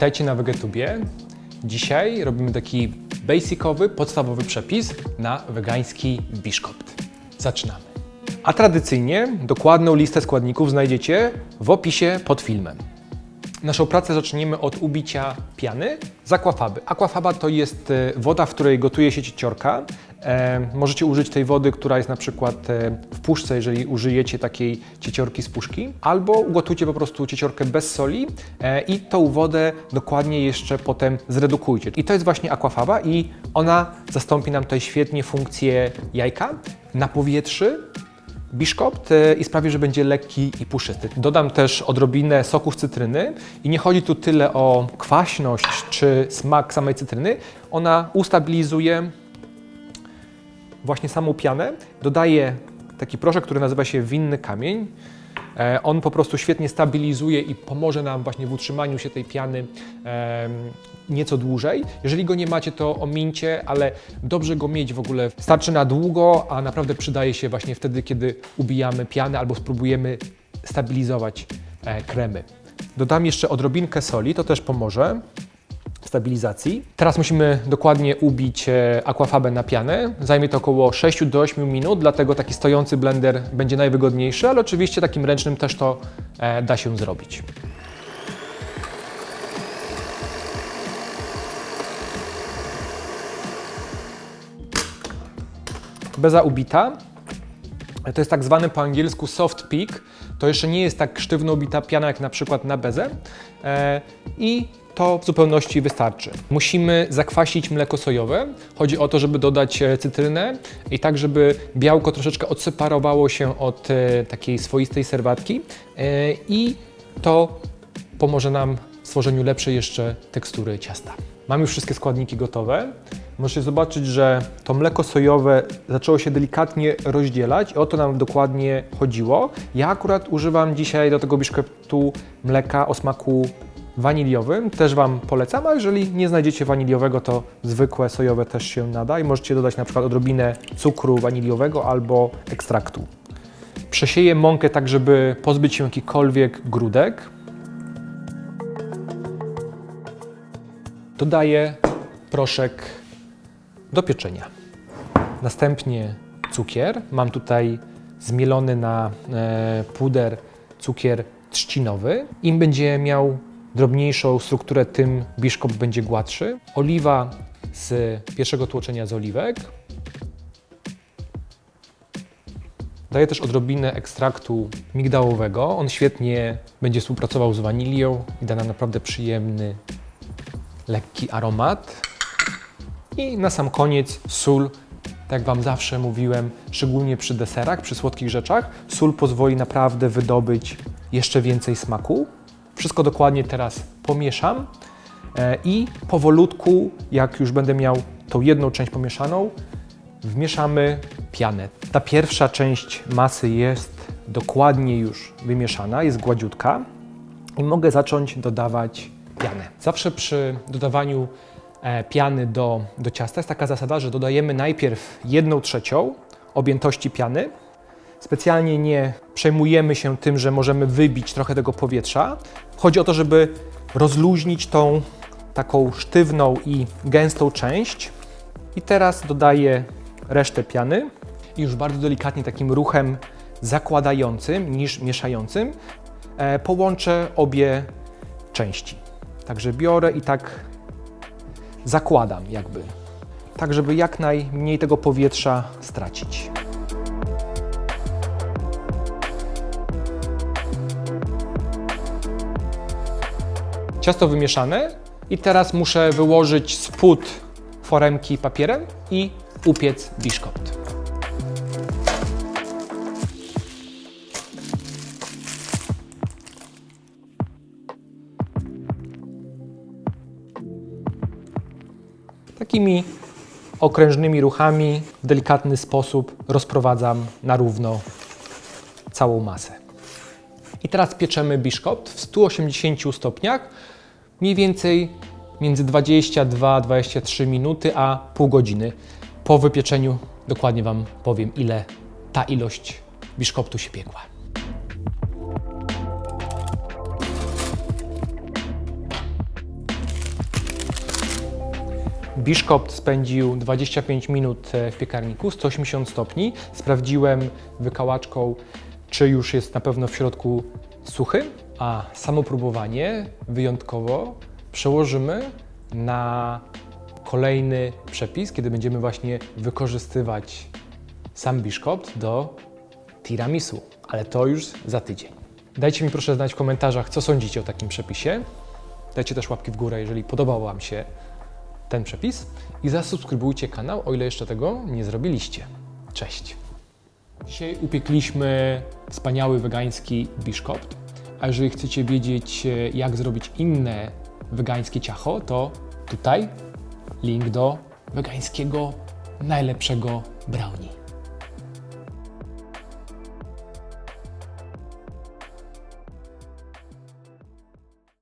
Witajcie na Wegetubie. Dzisiaj robimy taki basicowy, podstawowy przepis na wegański biszkopt. Zaczynamy. A tradycyjnie dokładną listę składników znajdziecie w opisie pod filmem. Naszą pracę zaczniemy od ubicia piany z akwafaby. Akwafaba to jest e, woda, w której gotuje się cieciorka. E, możecie użyć tej wody, która jest na przykład e, w puszce, jeżeli użyjecie takiej cieciorki z puszki, albo ugotujcie po prostu cieciorkę bez soli e, i tą wodę dokładnie jeszcze potem zredukujcie. I to jest właśnie akwafaba i ona zastąpi nam tutaj świetnie funkcję jajka na powietrzu biszkopt i sprawi, że będzie lekki i puszysty. Dodam też odrobinę soku z cytryny i nie chodzi tu tyle o kwaśność czy smak samej cytryny. Ona ustabilizuje właśnie samą pianę, dodaje taki proszek, który nazywa się winny kamień. E, On po prostu świetnie stabilizuje i pomoże nam właśnie w utrzymaniu się tej piany nieco dłużej. Jeżeli go nie macie, to omińcie, ale dobrze go mieć w ogóle. Starczy na długo, a naprawdę przydaje się właśnie wtedy, kiedy ubijamy pianę albo spróbujemy stabilizować e, kremy. Dodam jeszcze odrobinkę soli, to też pomoże stabilizacji. Teraz musimy dokładnie ubić e, akwafabę na pianę. Zajmie to około 6 do 8 minut, dlatego taki stojący blender będzie najwygodniejszy, ale oczywiście takim ręcznym też to e, da się zrobić. Beza ubita. To jest tak zwany po angielsku soft peak. To jeszcze nie jest tak sztywno ubita piana jak na przykład na bezę. E, I to w zupełności wystarczy. Musimy zakwasić mleko sojowe. Chodzi o to, żeby dodać e, cytrynę i tak, żeby białko troszeczkę odseparowało się od e, takiej swoistej serwatki. E, I to pomoże nam w stworzeniu lepszej jeszcze tekstury ciasta. Mam już wszystkie składniki gotowe. Możecie zobaczyć, że to mleko sojowe zaczęło się delikatnie rozdzielać i o to nam dokładnie chodziło. Ja akurat używam dzisiaj do tego biszkoptu mleka o smaku waniliowym. Też Wam polecam, a jeżeli nie znajdziecie waniliowego, to zwykłe sojowe też się nada i możecie dodać na przykład odrobinę cukru waniliowego albo ekstraktu. Przesieję mąkę tak, żeby pozbyć się jakichkolwiek grudek. Dodaję proszek do pieczenia. Następnie cukier. Mam tutaj zmielony na e, puder cukier trzcinowy. Im będzie miał drobniejszą strukturę, tym biszkopt będzie gładszy. Oliwa z pierwszego tłoczenia z oliwek. Daję też odrobinę ekstraktu migdałowego. On świetnie będzie współpracował z wanilią i da nam naprawdę przyjemny, lekki aromat. I na sam koniec sól. Tak jak Wam zawsze mówiłem, szczególnie przy deserach, przy słodkich rzeczach, sól pozwoli naprawdę wydobyć jeszcze więcej smaku. Wszystko dokładnie teraz pomieszam e, i powolutku, jak już będę miał tą jedną część pomieszaną, wmieszamy pianę. Ta pierwsza część masy jest dokładnie już wymieszana, jest gładziutka i mogę zacząć dodawać pianę. Zawsze przy dodawaniu e, piany do, do ciasta jest taka zasada, że dodajemy najpierw jedną trzecią objętości piany. Specjalnie nie przejmujemy się tym, że możemy wybić trochę tego powietrza. Chodzi o to, żeby rozluźnić tą taką sztywną i gęstą część. I teraz dodaję resztę piany i już bardzo delikatnie takim ruchem zakładającym niż mieszającym e, połączę obie części. Także biorę i tak zakładam jakby, tak żeby jak najmniej tego powietrza stracić. Ciasto wymieszane i teraz muszę wyłożyć spód foremki papierem i upiec biszkopt. Takimi okrężnymi ruchami w delikatny sposób rozprowadzam na równo całą masę. I teraz pieczemy biszkopt w 180 stopniach, mniej więcej między 22-23 minuty a pół godziny. Po wypieczeniu dokładnie Wam powiem, ile ta ilość biszkoptu się piekła. Biszkopt spędził 25 minut w piekarniku, 180 stopni. Sprawdziłem wykałaczką, czy już jest na pewno w środku suchy, a samo próbowanie wyjątkowo przełożymy na kolejny przepis, kiedy będziemy właśnie wykorzystywać sam biszkopt do tiramisu, ale to już za tydzień. Dajcie mi proszę znać w komentarzach, co sądzicie o takim przepisie. Dajcie też łapki w górę, jeżeli podobał Wam się ten przepis i zasubskrybujcie kanał, o ile jeszcze tego nie zrobiliście. Cześć! Dzisiaj upiekliśmy wspaniały wegański biszkopt, a jeżeli chcecie wiedzieć, e, jak zrobić inne wegańskie ciacho, to tutaj link do wegańskiego najlepszego brownie.